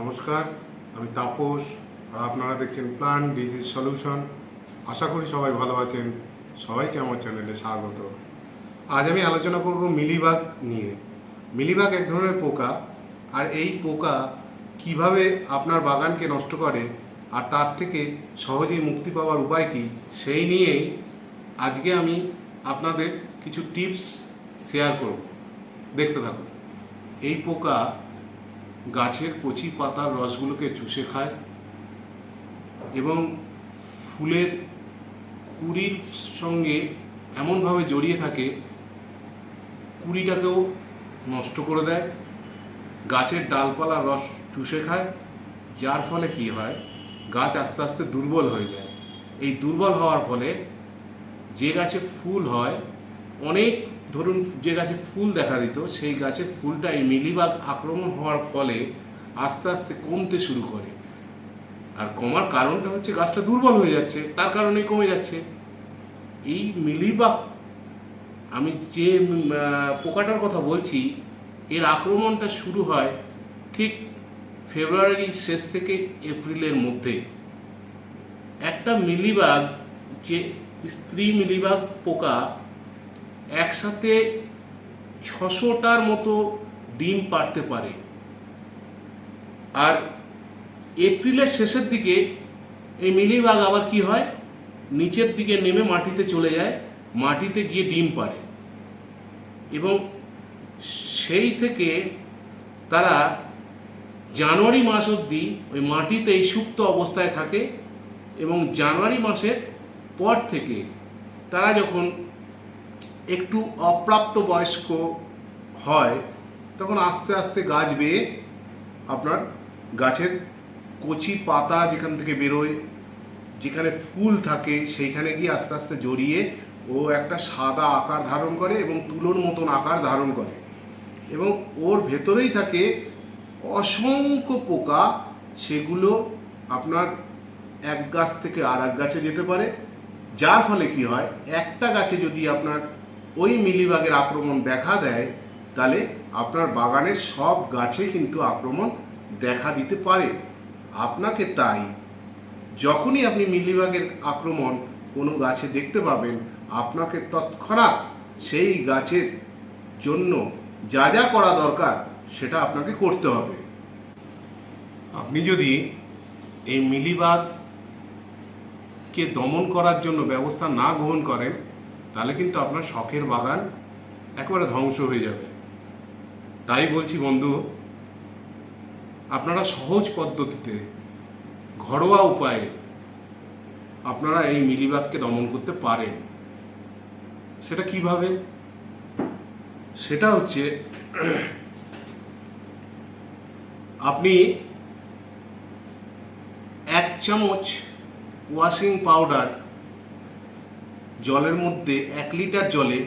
নমস্কার, আমি তাপস আর আপনারা দেখছেন প্ল্যান ডিজিজ সলিউশন। আশা করি সবাই ভালো আছেন। সবাইকে আমার চ্যানেলে স্বাগত। আজ আমি আলোচনা করব মিলিবাগ নিয়ে। মিলিবাগ এক ধরনের পোকা, আর এই পোকা কীভাবে আপনার বাগানকে নষ্ট করে, আর তার থেকে সহজেই মুক্তি পাওয়ার উপায় কী, সেই নিয়েই আজকে আমি আপনাদের কিছু টিপস শেয়ার করব। দেখতে থাকুন। এই পোকা গাছের কচি পাতার রসগুলোকে চুষে খায় এবং ফুলের কুড়ির সঙ্গে এমনভাবে জড়িয়ে থাকে, কুড়িটাকেও নষ্ট করে দেয়, গাছের ডালপালার রস চুষে খায়, যার ফলে কি হয়, গাছ আস্তে আস্তে দুর্বল হয়ে যায়। এই দুর্বল হওয়ার ফলে যে গাছে ফুল হয়, অনেক ধরুন যে গাছে ফুল দেখা দিত, সেই গাছের ফুলটা এই মিলিবাগ আক্রমণ হওয়ার ফলে আস্তে আস্তে কমতে শুরু করে। আর কমার কারণটা হচ্ছে গাছটা দুর্বল হয়ে যাচ্ছে, তার কারণেই কমে যাচ্ছে। এই মিলিবাগ, আমি যে পোকাটার কথা বলছি, এর আক্রমণটা শুরু হয় ঠিক ফেব্রুয়ারির শেষ থেকে এপ্রিলের মধ্যে। একটা মিলিবাগ, যে স্ত্রী মিলিবাগ পোকা একসাথে ছশোটার মতো ডিম পারতে পারে। আর এপ্রিলের শেষের দিকে এই মিলিবাগ আবার কি হয়? নিচের দিকে নেমে মাটিতে চলে যায়, মাটিতে গিয়ে ডিম পারে এবং সেই থেকে তারা জানুয়ারি মাস অবধি ওই মাটিতেই সুপ্ত অবস্থায় থাকে এবং জানুয়ারি মাসের পর থেকে তারা যখন একটু অপ্রাপ্ত বয়স্ক হয়, তখন আস্তে আস্তে গাছ বেয়ে আপনার গাছের কচি পাতা যেখান থেকে বেরোয়, যেখানে ফুল থাকে সেইখানে গিয়ে আস্তে আস্তে জড়িয়ে ও একটা সাদা আকার ধারণ করে এবং তুলোর মতন আকার ধারণ করে। এবং ওর ভেতরেই থাকে অসংখ্য পোকা, সেগুলো আপনার এক গাছ থেকে আর গাছে যেতে পারে। যার ফলে কি হয়, একটা গাছে যদি আপনার ওই মিলিবাগের আক্রমণ দেখা দেয়, তাহলে আপনার বাগানের সব গাছে কিন্তু আক্রমণ দেখা দিতে পারে। আপনাকে তাই যখনই আপনি মিলিবাগের আক্রমণ কোনো গাছে দেখতে পাবেন, আপনাকে তৎক্ষণাৎ সেই গাছের জন্য যা যা করা দরকার সেটা আপনাকে করতে হবে। আপনি যদি এই মিলিবাগকে দমন করার জন্য ব্যবস্থা না গ্রহণ করেন তাহলে কিন্তু আপনার শখের বাগান একেবারে ধ্বংস হয়ে যাবে। তাই বলছি বন্ধু, আপনারা সহজ পদ্ধতিতে, ঘরোয়া উপায়ে আপনারা এই মিলিবাগকে দমন করতে পারেন। সেটা কীভাবে? সেটা হচ্ছে, আপনি এক চামচ ওয়াশিং পাউডার জলের মধ্যে এক লিটার জলে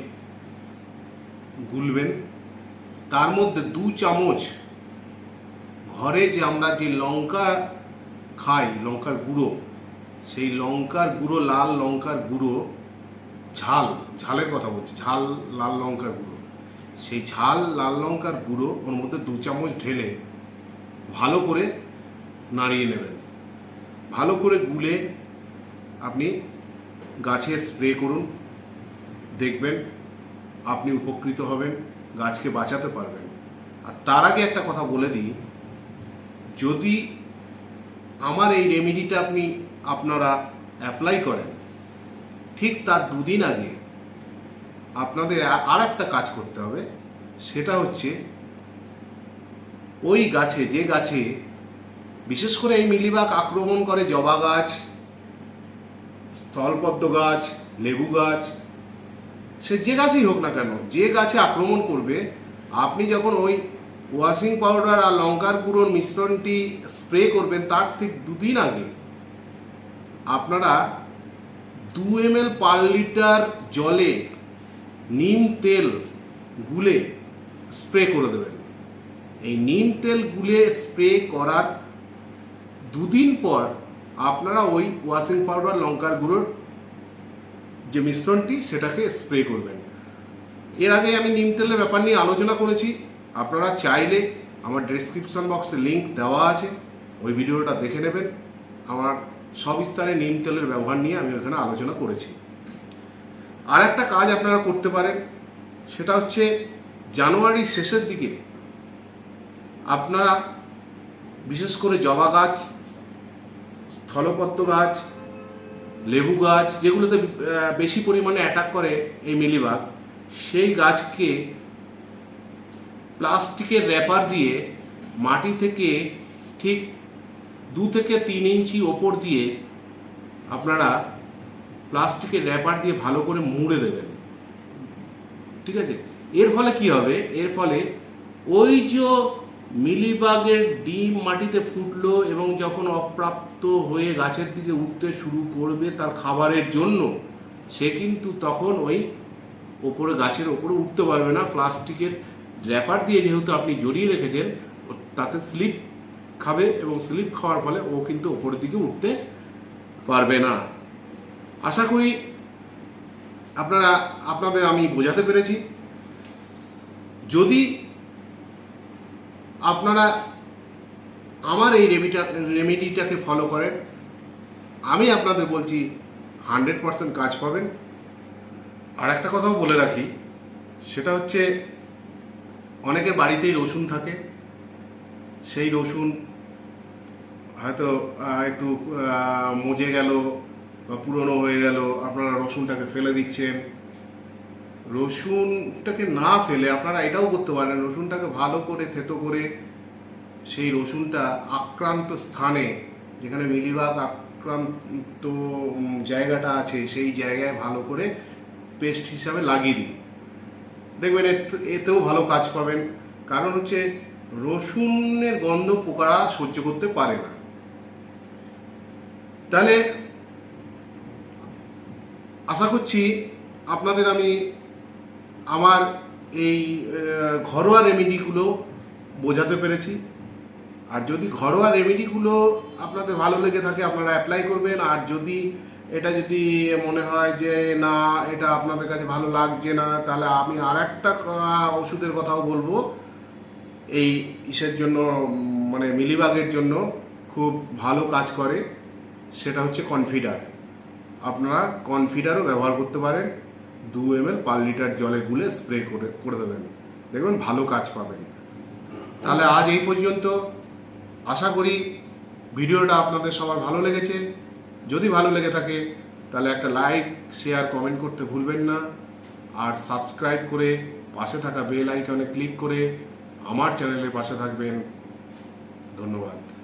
গুলবেন। তার মধ্যে দু চামচ ঘরে যে আমরা যে লঙ্কা খাই, লঙ্কার গুঁড়ো, সেই লঙ্কার গুঁড়ো, লাল লঙ্কার গুঁড়ো, ঝাল, ঝালের কথা বলছি, ঝাল, লাল লঙ্কার গুঁড়ো, সেই ঝাল, লাল লঙ্কার গুঁড়ো ওর মধ্যে দু চামচ ঢেলে ভালো করে নাড়িয়ে নেবেন। ভালো করে গুলে আপনি গাছে স্প্রে করুন, দেখবেন আপনি উপকৃত হবেন, গাছকে বাঁচাতে পারবেন। আর তার আগে একটা কথা বলে দিই, যদি আমার এই রেমেডিটা আপনি, আপনারা অ্যাপ্লাই করেন, ঠিক তার দুদিন আগে আপনাদের আর একটা কাজ করতে হবে, সেটা হচ্ছে ওই গাছে, যে গাছে বিশেষ করে এই মিলিবাগ আক্রমণ করে জবা গাছ স্থলপদ্ম গাছ, লেবু গাছ, সে যে গাছই হোক না কেন, যে গাছে আক্রমণ করবে, আপনি যখন ওই ওয়াশিং পাউডার আর লঙ্কার গুঁড়োর মিশ্রণটি স্প্রে করবেন তার ঠিক দুদিন আগে, আপনারা দু এম এল পার লিটার জলে নিম তেল গুলে স্প্রে করে দেবেন। এই নিম তেল গুলে স্প্রে করার দুদিন পর আপনারা ওই ওয়াশিং পাউডার, লঙ্কার গুঁড়োর যে মিশ্রণটি, সেটাকে স্প্রে করবেন। এর আগে আমি নিম তেলের ব্যাপার নিয়ে আলোচনা করেছি। আপনারা চাইলে আমার ডেসক্রিপশন বক্সে লিঙ্ক দেওয়া আছে। ওই ভিডিওটা দেখে নেবেন। আমার সবিস্তারে নিম তেলের ব্যবহার নিয়ে আমি ওখানে আলোচনা করেছি। আর একটা কাজ আপনারা করতে পারেন, সেটা হচ্ছে জানুয়ারির শেষের দিকে আপনারা বিশেষ করে জবা গাছ স্থলপদ্ম গাছ, লেবু গাছ, যেগুলোতে বেশি পরিমাণে অ্যাটাক করে এই মিলিবাগ, সেই গাছকে প্লাস্টিকের র্যাপার দিয়ে মাটি থেকে ঠিক দু থেকে তিন ইঞ্চি ওপর দিয়ে আপনারা প্লাস্টিকের র্যাপার দিয়ে ভালো করে মুড়ে দেবেন। ঠিক আছে? এর ফলে কি হবে? এর ফলে ওই যে মিলিবাগের ডিম মাটিতে ফুটলো এবং যখন অপ্রাপ্ত হয়ে গাছের দিকে উঠতে শুরু করবে তার খাবারের জন্য, সে কিন্তু তখন ওই ওপরে গাছের ওপরে উঠতে পারবে না। প্লাস্টিকের র্যাপার দিয়ে যেহেতু আপনি জড়িয়ে রেখেছেন তাতে স্লিপ খাবে এবং স্লিপ খাওয়ার ফলে ও কিন্তু ওপরের দিকে উঠতে পারবে না। আশা করি আপনারা, আপনাদের আমি বোঝাতে পেরেছি। যদি আপনারা আমার এই রেমিটা রেমিডিটাকে ফলো করেন। আমি আপনাদের বলছি হান্ড্রেড পারসেন্ট কাজ পাবেন। আর একটা কথাও বলে রাখি, সেটা হচ্ছে, অনেকে বাড়িতেই রসুন থাকে। সেই রসুন হয়তো একটু মজে গেল বা পুরনো হয়ে গেল, আপনারা রসুনটাকে ফেলে দিচ্ছেন। রসুনটাকে না ফেলে, আপনারা এটাও করতে পারেন, রসুনটাকে ভালো করে, থেতো করে সেই রসুনটা আক্রান্ত স্থানে, যেখানে মিলিবাগ আক্রান্ত জায়গাটা আছে, সেই জায়গায় ভালো করে পেস্ট হিসাবে লাগিয়ে দিন। দেখবেন এত- এতেও ভালো কাজ পাবেন। কারণ হচ্ছে রসুনের গন্ধ পোকারা সহ্য করতে পারে না। তাহলে আশা করছি আপনাদের আমি আমার এই ঘরোয়া রেমেডিগুলো বোঝাতে পেরেছি। আর যদি ঘরোয়া রেমেডিগুলো আপনাদের ভালো লেগে থাকে, আপনারা অ্যাপ্লাই করবেন। আর যদি এটা যদি মনে হয় যে, না, এটা আপনাদের কাছে ভালো লাগছে না, তাহলে আমি আর একটা ওষুধের কথাও বলব। এই ইসের জন্য মানে মিলিবাগের জন্য খুব ভালো কাজ করে। সেটা হচ্ছে কনফিডার। আপনারা কনফিডারও ব্যবহার করতে পারেন। দু এম এল পার লিটার জলে গুলে স্প্রে করে করে দেবেন। দেখবেন ভালো কাজ পাবেন। তাহলে আজ এই পর্যন্ত। আশা করি ভিডিওটা আপনাদের সবার ভালো লেগেছে। যদি ভালো লেগে থাকে, তাহলে একটা লাইক শেয়ার কমেন্ট করতে ভুলবেন না। আর সাবস্ক্রাইব করে পাশে থাকা বেল আইকনে ক্লিক করে আমার চ্যানেলের পাশে থাকবেন। ধন্যবাদ।